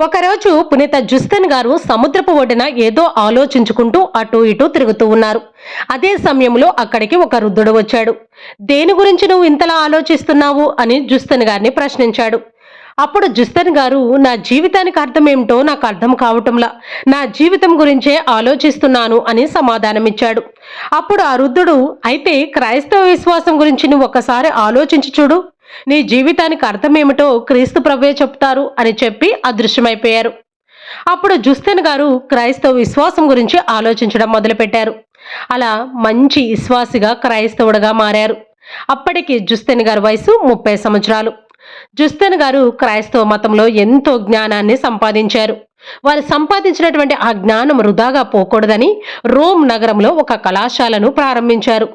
ఒకరోజు పునీత జుస్తన్ గారు సముద్రపు ఒడ్డున ఏదో ఆలోచించుకుంటూ అటు ఇటు తిరుగుతూ ఉన్నారు. అదే సమయంలో అక్కడికి ఒక వృద్ధుడు వచ్చాడు. దేని గురించి నువ్వు ఇంతలా ఆలోచిస్తున్నావు? అని జుస్తన్ గారిని ప్రశ్నించాడు. అప్పుడు జుస్తన్ గారు నా జీవితానికి అర్థం ఏమిటో నాకు అర్థం కావటంలా. నా జీవితం గురించే ఆలోచిస్తున్నాను అని సమాధానమిచ్చాడు. అప్పుడు ఆ వృద్ధుడు అయితే క్రైస్తవ విశ్వాసం గురించి నువ్వు ఒకసారి ఆలోచించి చూడు. నీ జీవితానికి అర్థమేమిటో క్రీస్తు ప్రభే చెప్తారు అని చెప్పి అదృశ్యమైపోయారు. అప్పుడు జుస్తెన్ గారు క్రైస్తవ విశ్వాసం గురించి ఆలోచించడం మొదలుపెట్టారు. అలా మంచి విశ్వాసిగా క్రైస్తవుడుగా మారారు. అప్పటికి జుస్తెన్ గారి వయసు ముప్పై సంవత్సరాలు. జుస్తెన్ గారు క్రైస్తవ మతంలో ఎంతో జ్ఞానాన్ని సంపాదించారు. వారు సంపాదించినటువంటి ఆ జ్ఞానం వృధాగా పోకూడదని రోమ్ నగరంలో ఒక కళాశాలను ప్రారంభించారు.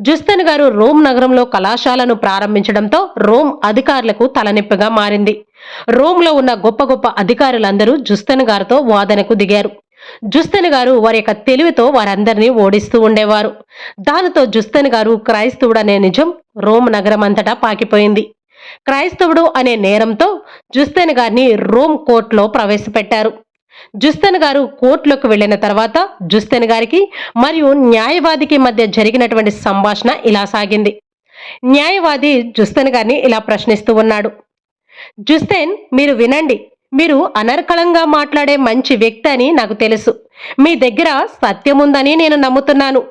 జుస్తన్ గారు రోమ్ నగరంలో కళాశాలను ప్రారంభించడంతో రోమ్ అధికారులకు తలనొప్పిగా మారింది. రోమ్లో ఉన్న గొప్ప గొప్ప అధికారులందరూ జుస్తన్ గారితో వాదనకు దిగారు. జుస్తన్ గారు వారి యొక్క తెలివితో వారందరినీ ఓడిస్తూ ఉండేవారు. దానితో జుస్తన్ గారు క్రైస్తవుడనే నిజం రోమ్ నగరం అంతటా పాకిపోయింది. క్రైస్తవుడు అనే నేరంతో జుస్తన్ గారిని రోమ్ కోర్టులో ప్రవేశపెట్టారు. జుస్తన్ గారు కోర్టులోకి వెళ్ళిన తర్వాత జుస్తన్ గారికి మరియు న్యాయవాదికి మధ్య జరిగినటువంటి సంభాషణ ఇలా సాగింది. న్యాయవాది జుస్తన్ గారిని ఇలా ప్రశ్నిస్తూ ఉన్నాడు. జుస్తేన్ మీరు వినండి. మీరు అనర్కళంగా మాట్లాడే మంచి వ్యక్తి అని నాకు తెలుసు. మీ దగ్గర సత్యం ఉందని నేను నమ్ముతున్నాను.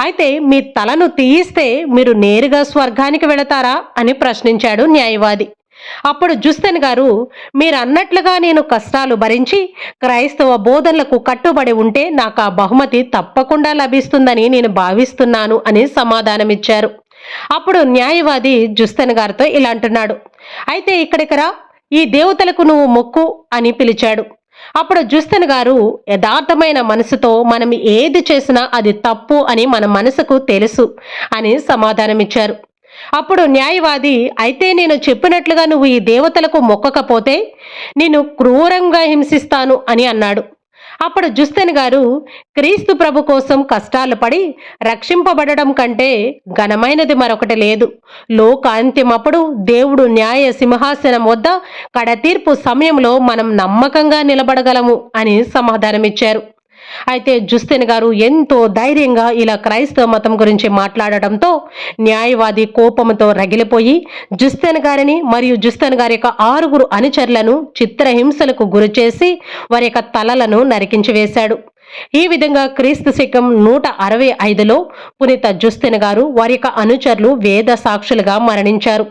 అయితే మీ తలను తీయిస్తే మీరు నేరుగా స్వర్గానికి వెళతారా అని ప్రశ్నించాడు న్యాయవాది. అప్పుడు జుస్తన్ గారు మీరు అన్నట్లుగా నేను కష్టాలు భరించి క్రైస్తవ బోధనలకు కట్టుబడి ఉంటే నాకు ఆ బహుమతి తప్పకుండా లభిస్తుందని నేను భావిస్తున్నాను అని సమాధానమిచ్చారు. అప్పుడు న్యాయవాది జుస్తన్ గారితో ఇలా అంటున్నాడు అయితే ఇక్కడికి రా ఈ దేవతలకు నువ్వు మొక్కు అని పిలిచాడు. అప్పుడు జుస్తన్ గారు యథార్థమైన మనసుతో మనం ఏది చేసినా అది తప్పు అని మన మనసుకు తెలుసు అని సమాధానమిచ్చారు. అప్పుడు న్యాయవాది అయితే నేను చెప్పినట్లుగా నువ్వు ఈ దేవతలకు మొక్కకపోతే నేను క్రూరంగా హింసిస్తాను అని అన్నాడు. అప్పుడు జుస్తన్ గారు క్రీస్తు ప్రభు కోసం కష్టాలు పడి రక్షింపబడడం కంటే ఘనమైనది మరొకటి లేదు. లోకాంత్యమప్పుడు దేవుడు న్యాయ సింహాసనం వద్ద కడతీర్పు సమయంలో మనం నమ్మకంగా నిలబడగలము అని సమాధానమిచ్చారు. అయితే జుస్తెన్ గారు ఎంతో ధైర్యంగా ఇలా క్రైస్తవ మతం గురించి మాట్లాడటంతో న్యాయవాది కోపంతో రగిలిపోయి జుస్తెన్ గారిని మరియు జుస్తెన్ గారి యొక్క ఆరుగురు అనుచరులను చిత్రహింసలకు గురిచేసి వారి యొక్క తలలను నరికించి వేశాడు. ఈ విధంగా క్రీస్తు శకం నూట అరవై ఐదులో పునీత జుస్తెన్ గారు వారి యొక్క అనుచరులు వేద సాక్షులుగా మరణించారు.